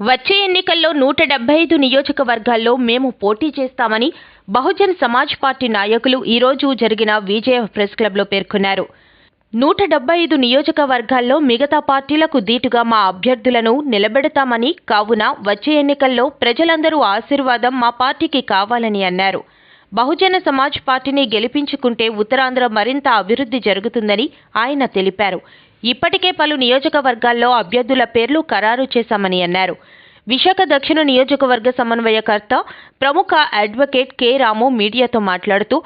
వచ్చే ఎన్నికల్లో నూట డెబ్బై ఐదు నియోజకవర్గాల్లో మేము పోటీ చేస్తామని బహుజన్ సమాజ్ పార్టీ నాయకులు ఈరోజు జరిగిన విజయ ప్రెస్ క్లబ్లో పేర్కొన్నారు. నూట డెబ్బై ఐదు నియోజకవర్గాల్లో మిగతా పార్టీలకు దీటుగా మా అభ్యర్థులను నిలబెడతామని కావున వచ్చే ఎన్నికల్లో ప్రజలందరూ ఆశీర్వాదం మా పార్టీకి కావాలని అన్నారు. బహుజన సమాజ్ పార్టీని గెలిపించుకుంటే ఉత్తరాంధ్ర మరింత అభివృద్ధి జరుగుతుందని ఆయన తెలిపారు. ఇప్పటికే పలు నియోజకవర్గాల్లో అభ్యర్థుల పేర్లు ఖరారు చేశామని అన్నారు. విశాఖ దక్షిణ నియోజకవర్గ సమన్వయకర్త ప్రముఖ అడ్వకేట్ కె రాము మీడియాతో మాట్లాడుతూ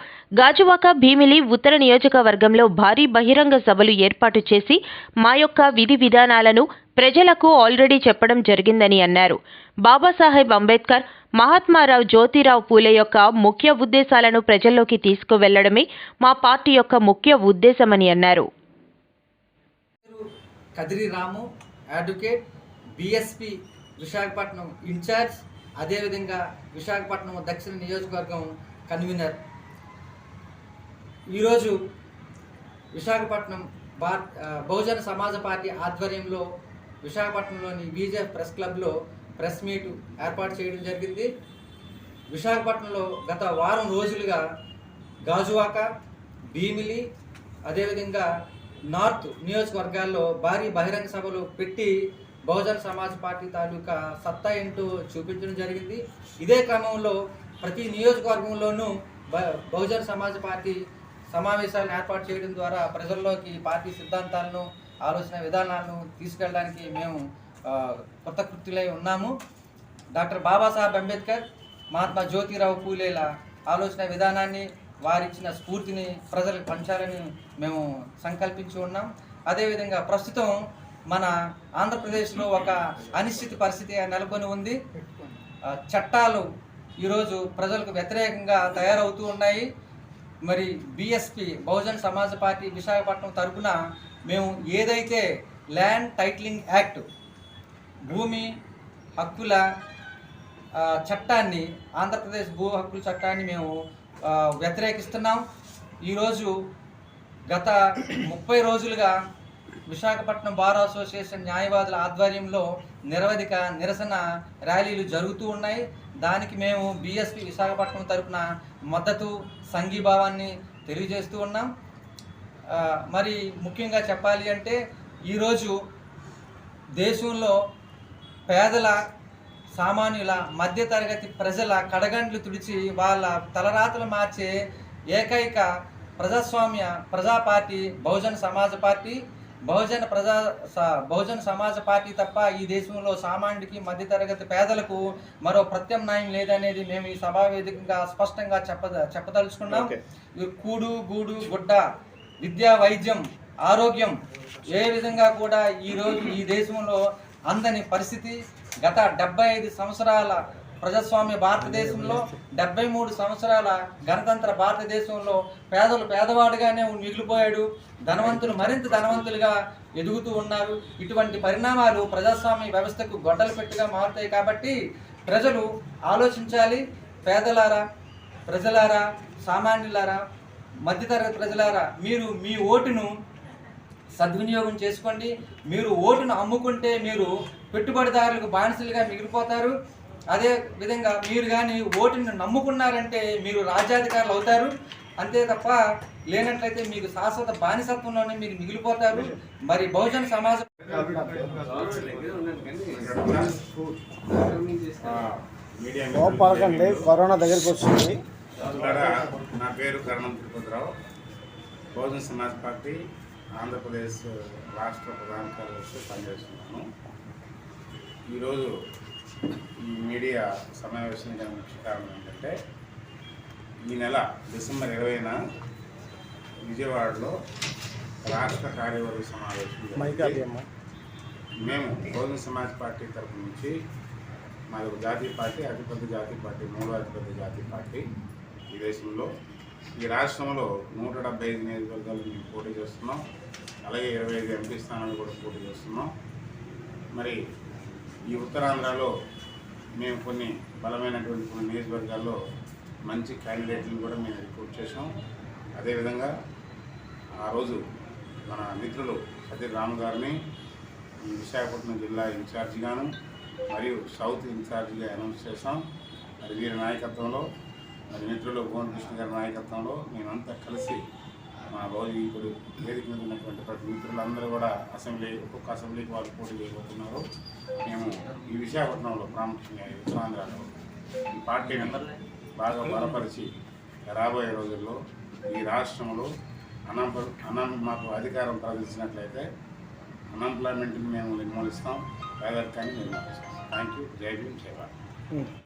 గాజువాక భీమిలి ఉత్తర నియోజకవర్గంలో భారీ బహిరంగ సభలు ఏర్పాటు చేసి మా యొక్క విధి విధానాలను ప్రజలకు ఆల్రెడీ చెప్పడం జరిగిందని అన్నారు. బాబాసాహెబ్ అంబేద్కర్ మహాత్మారావు జ్యోతిరావు పూలే యొక్క ముఖ్య ఉద్దేశాలను ప్రజల్లోకి తీసుకువెళ్ళడమే మా పార్టీ యొక్క ముఖ్య ఉద్దేశమని అన్నారు. Kadiri Ramu advocate BSP Visakhapatnam incharge అదేవిధంగా విశాఖపట్నం దక్షిణ నియోజకవర్గం కన్వీనర్. ఈరోజు విశాఖపట్నం భార్ బహుజన సమాజ పార్టీ ఆధ్వర్యంలో విశాఖపట్నంలోని బీజేపీ ప్రెస్ క్లబ్లో ప్రెస్ మీట్ ఏర్పాటు చేయడం జరిగింది. విశాఖపట్నంలో గత వారం రోజులుగా గాజువాక భీమిలి అదేవిధంగా నార్త్ నియోజకవర్గాల్లో భారీ బహిరంగ సభలు పెట్టి బహుజన సమాజ్ పార్టీ తాలూకా సత్తా ఏంటో చూపించడం జరిగింది. ఇదే క్రమంలో ప్రతి నియోజకవర్గంలోనూ బ- బహుజన సమాజ్ పార్టీ సమావేశాలను ఏర్పాటు చేయడం ద్వారా ప్రజల్లోకి పార్టీ సిద్ధాంతాలను ఆలోచన విధానాలను తీసుకెళ్ళడానికి మేము ఆ, కొత్త కృత్యులై ఉన్నాము. డాక్టర్ బాబాసాహెబ్ అంబేద్కర్ మహాత్మా జ్యోతిరావు పూలేల ఆలోచన విధానాన్ని వారిచ్చిన స్ఫూర్తిని ప్రజలకు పంచాలని మేము సంకల్పించి ఉన్నాం. అదేవిధంగా ప్రస్తుతం మన ఆంధ్రప్రదేశ్లో ఒక అనిశ్చిత పరిస్థితి నెలకొని ఉంది. చట్టాలు ఈరోజు ప్రజలకు వ్యతిరేకంగా తయారవుతూ ఉన్నాయి. మరి బిఎస్పి బహుజన్ సమాజ్ పార్టీ విశాఖపట్నం తరఫున మేము ఏదైతే ల్యాండ్ టైటిలింగ్ యాక్ట్ భూమి హక్కుల చట్టాన్ని ఆంధ్రప్రదేశ్ భూ హక్కుల చట్టాన్ని మేము వ్యతిరేకిస్తున్నాం. ఈరోజు గత ముప్పై రోజులుగా విశాఖపట్నం బార్ అసోసియేషన్ న్యాయవాదుల ఆధ్వర్యంలో నిరవధిక నిరసన ర్యాలీలు జరుగుతూ ఉన్నాయి. దానికి మేము బీఎస్పీ విశాఖపట్నం తరపున మద్దతు సంఘీభావాన్ని తెలియజేస్తూ ఉన్నాం. మరి ముఖ్యంగా చెప్పాలి అంటే ఈరోజు దేశంలో పేదల సామాన్యుల మధ్యతరగతి ప్రజల కడగండ్లు తుడిచి వాళ్ళ తలరాతలు మార్చే ఏకైక ప్రజాస్వామ్య ప్రజా పార్టీ బహుజన సమాజ పార్టీ. బహుజన ప్రజా స- బహుజన సమాజ పార్టీ తప్ప ఈ దేశంలో సామాన్యుడికి మధ్యతరగతి పేదలకు మరో ప్రత్యామ్నాయం లేదనేది మేము ఈ సభా వేదికగా స్పష్టంగా చెప్పద చెప్పదలుచుకున్నాం. కూడు గూడు గుడ్డ విద్యా వైద్యం ఆరోగ్యం ఏ విధంగా కూడా ఈరోజు ఈ దేశంలో అందని పరిస్థితి గత డెబ్బై ఐదు సంవత్సరాల ప్రజాస్వామ్య భారతదేశంలో డెబ్బై మూడు సంవత్సరాల గణతంత్ర భారతదేశంలో పేదలు పేదవాడుగానే మిగిలిపోయాడు. ధనవంతులు మరింత ధనవంతులుగా ఎదుగుతూ ఉన్నారు. ఇటువంటి పరిణామాలు ప్రజాస్వామ్య వ్యవస్థకు గొడ్డలు పెట్టుగా మారుతాయి కాబట్టి ప్రజలు ఆలోచించాలి. పేదలారా ప్రజలారా సామాన్యులారా మధ్యతరగతి ప్రజలారా మీరు మీ ఓటును సద్వినియోగం చేసుకోండి. మీరు ఓటును అమ్ముకుంటే మీరు పెట్టుబడిదారులకు బానిసలుగా మిగిలిపోతారు. అదే విధంగా మీరు కానీ ఓటును నమ్ముకున్నారంటే మీరు రాజ్యాధికారులు అవుతారు. అంతే తప్ప లేనట్లయితే మీకు శాశ్వత బానిసత్వంలోనే మీరు మిగిలిపోతారు. మరి బహుజన సమాజం కోపాకండి కరోనా దగ్గరికి వస్తుంది నా పేరు కరణం తిరుపతిరావు. బహుజన సమాజ్ పార్టీ ఆంధ్రప్రదేశ్ రాష్ట్ర ప్రధాన కార్యదర్శి పనిచేస్తున్నాను. ఈరోజు ఈ మీడియా సమావేశానికి గల ముఖ్య కారణం ఏంటంటే ఈ నెల డిసెంబర్ ఇరవైన విజయవాడలో రాష్ట్ర కార్యవర్గ సమావేశం మేము బహుజన సమాజ్ పార్టీ తరపు నుంచి మాది ఒక జాతీయ పార్టీ అతిపెద్ద జాతీయ పార్టీ మూడో అతిపెద్ద జాతీయ పార్టీ ఈ దేశంలో ఈ రాష్ట్రంలో నూట డెబ్బై ఐదు నియోజకవర్గాలు మేము పోటీ చేస్తున్నాం. అలాగే ఇరవై ఐదు ఎంపీ స్థానాలు కూడా పోటీ చేస్తున్నాం. మరి ఈ ఉత్తరాంధ్రలో మేము కొన్ని బలమైనటువంటి కొన్ని నియోజకవర్గాల్లో మంచి క్యాండిడేట్లను కూడా మేము రిక్రూట్ చేసాం అదేవిధంగా ఆ రోజు మన మిత్రులు సతీర్ రామ్ గారిని విశాఖపట్నం జిల్లా ఇన్ఛార్జిగాను మరియు సౌత్ ఇన్ఛార్జిగా అనౌన్స్ చేశాం. మరి వీరి నాయకత్వంలో మరి మిత్రులు భువన్ కృష్ణ గారి నాయకత్వంలో మేమంతా కలిసి మా భౌజీ ఇప్పుడు వేదిక మీద ఉన్నటువంటి ప్రతి మిత్రులందరూ కూడా అసెంబ్లీ ఒక్కొక్క అసెంబ్లీకి వాళ్ళు పోటీ చేయబోతున్నారు. మేము ఈ విశాఖపట్నంలో ప్రాముఖ్యంగా ఈ ఉత్తరాంధ్రలో ఈ పార్టీని బాగా బలపరిచి రాబోయే రోజుల్లో ఈ రాష్ట్రంలో అనం అనం మాకు అధికారం ప్రదర్శించినట్లయితే అన్ఎంప్లాయ్మెంట్ని మేము నిర్మూలిస్తాం. పేదరికాన్ని నిర్మూలిస్తాం. థ్యాంక్ యూ జై భీమ్ జై hmm.